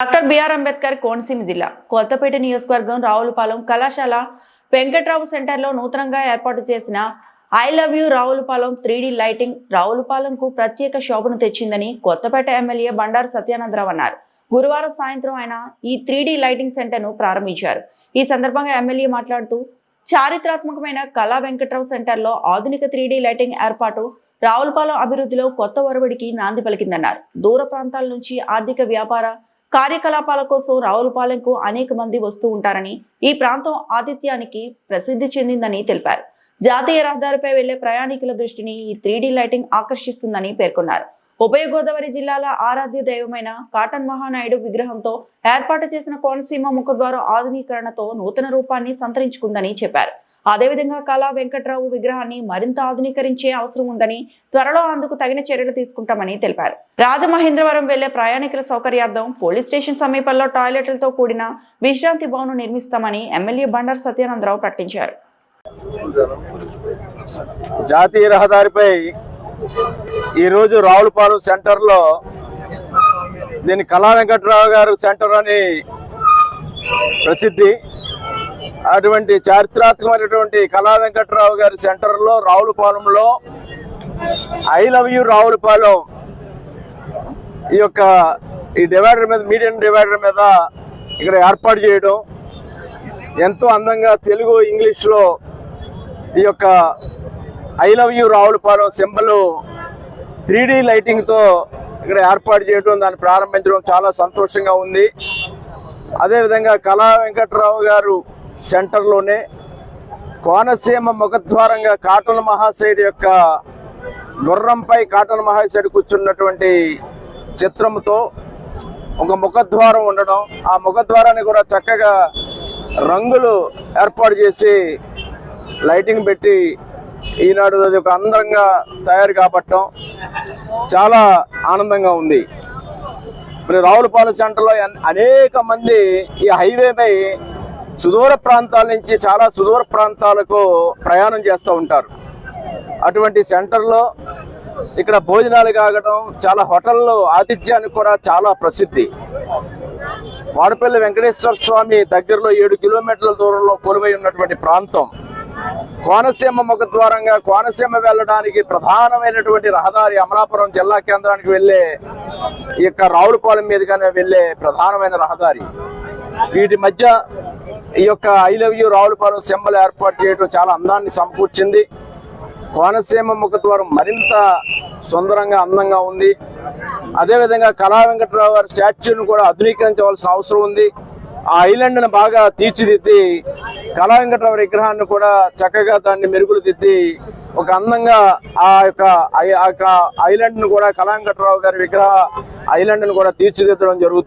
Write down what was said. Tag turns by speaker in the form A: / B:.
A: Doctor BR Ambedkar Konaseema జిల్లా కొత్తపేట నియోజకవర్గం రావులపాలెం కళాశాల వెంకట్రావు సెంటర్లో నూతనంగా ఏర్పాటు చేసిన I love you Ravulapalem three lighting రావులపాలెంకు ప్రత్యేక శోభను తెచ్చిందని కొత్తపేట ఎమ్మెల్యే బండారు సత్యానందరావు అన్నారు. గురువారం సాయంత్రం ఆయన ఈ త్రీ లైటింగ్ సెంటర్ను ప్రారంభించారు. ఈ సందర్భంగా ఎమ్మెల్యే మాట్లాడుతూ చారిత్రాత్మకమైన కళా వెంకట్రావు సెంటర్లో ఆధునిక త్రీ లైటింగ్ ఏర్పాటు రావులపాలెం అభివృద్ధిలో కొత్త ఒరవడికి నాంది పలికిందన్నారు. దూర ప్రాంతాల నుంచి ఆర్థిక వ్యాపార కార్యకలాపాల కోసం రావులపాలెంకు అనేక మంది వస్తూ ఉంటారని ఈ ప్రాంతం ఆతిథ్యానికి ప్రసిద్ధి చెందిందని తెలిపారు. జాతీయ రహదారిపై వెళ్ళే ప్రయాణికుల దృష్టిని ఈ త్రీ లైటింగ్ ఆకర్షిస్తుందని పేర్కొన్నారు. ఉభయ గోదావరి జిల్లాల ఆరాధ్య దైవమైన కాటన్ మహానాయుడు విగ్రహంతో ఏర్పాటు చేసిన కోనసీమ ముఖద్వారం ఆధునీకరణతో నూతన రూపాన్ని సంతరించుకుందని చెప్పారు. అదేవిధంగా కళా వెంకట్రావు విగ్రహాన్ని మరింత ఆధునీకరించే అవసరం ఉందని త్వరలో అందుకు తగిన చర్యలు తీసుకుంటామని తెలిపారు. రాజమహేంద్రవరం వెళ్ళే ప్రయాణికుల సౌకర్యార్థం పోలీస్ స్టేషన్ సమీపంలో టాయిలెట్లతో కూడిన విశ్రాంతి భవనం నిర్మిస్తామని ఎమ్మెల్యే బండారు సత్యానందరావు ప్రకటించారు.
B: జాతీయ రహదారిపై ఈరోజు రావులపాలెం సెంటర్లో దీని కళా వెంకట్రావు గారు సెంటర్ అని ప్రసిద్ధి అటువంటి చారిత్రాత్మకమైనటువంటి కళా వెంకట్రావు గారి సెంటర్లో రావులపాలెంలో ఐ లవ్ యూ రావులపాలెం ఈ యొక్క ఈ డివైడర్ మీద మీడియం డివైడర్ మీద ఇక్కడ ఏర్పాటు చేయడం ఎంతో అందంగా తెలుగు ఇంగ్లీష్లో ఈ యొక్క I love you Ravulapalem symbol three D లైటింగ్తో ఇక్కడ ఏర్పాటు చేయడం దాన్ని ప్రారంభించడం చాలా సంతోషంగా ఉంది. అదేవిధంగా కళా వెంకట్రావు గారు సెంటర్లోనే కోనసీమ ముఖద్వారంగా కాటన్ మహాశయుడు యొక్క గుర్రంపై కాటన్ మహాశయుడు కూర్చున్నటువంటి చిత్రంతో ఒక ముఖద్వారం ఉండడం. ఆ ముఖద్వారాన్ని కూడా చక్కగా రంగులు ఏర్పాటు చేసి లైటింగ్ పెట్టి ఈనాడు అది ఒక అందంగా తయారు కాబట్టం చాలా ఆనందంగా ఉంది. మరి రావులపాలెం సెంటర్లో అనేక మంది ఈ హైవేపై సుదూర ప్రాంతాల నుంచి చాలా సుదూర ప్రాంతాలకు ప్రయాణం చేస్తూ ఉంటారు. అటువంటి సెంటర్లో ఇక్కడ భోజనాలు కాగడం చాలా హోటల్లో ఆతిథ్యానికి కూడా చాలా ప్రసిద్ధి. వాడపల్లి వెంకటేశ్వర స్వామి దగ్గరలో ఏడు కిలోమీటర్ల దూరంలో కొలువై ఉన్నటువంటి ప్రాంతం. కోనసీమ ముఖద్వారంగా కోనసీమ వెళ్ళడానికి ప్రధానమైనటువంటి రహదారి అమలాపురం జిల్లా కేంద్రానికి వెళ్ళే ఈ యొక్క రావులపాలెం మీదుగానే వెళ్ళే ప్రధానమైన రహదారి. వీటి మధ్య ఈ యొక్క I love you Ravulapalem symbol ఏర్పాటు చేయడం చాలా అందాన్ని సమకూర్చింది. కోనసీమ ముఖద్వారం మరింత సుందరంగా అందంగా ఉంది. అదేవిధంగా కళా వెంకట్రావు గారి స్టాచ్యూను కూడా ఆధునీకరించవలసిన అవసరం ఉంది. ఆ ఐలాండ్ను బాగా తీర్చిదిద్ది కళా వెంకటరావు విగ్రహాన్ని కూడా చక్కగా దాన్ని మెరుగులు దిద్ది ఒక అందంగా ఆ యొక్క ఐ- ఆ యొక్క ఐలాండ్ను కూడా కళా వెంకటరావు గారి విగ్రహ ఐలాండ్ను కూడా తీర్చిదిద్దడం జరుగుతుంది.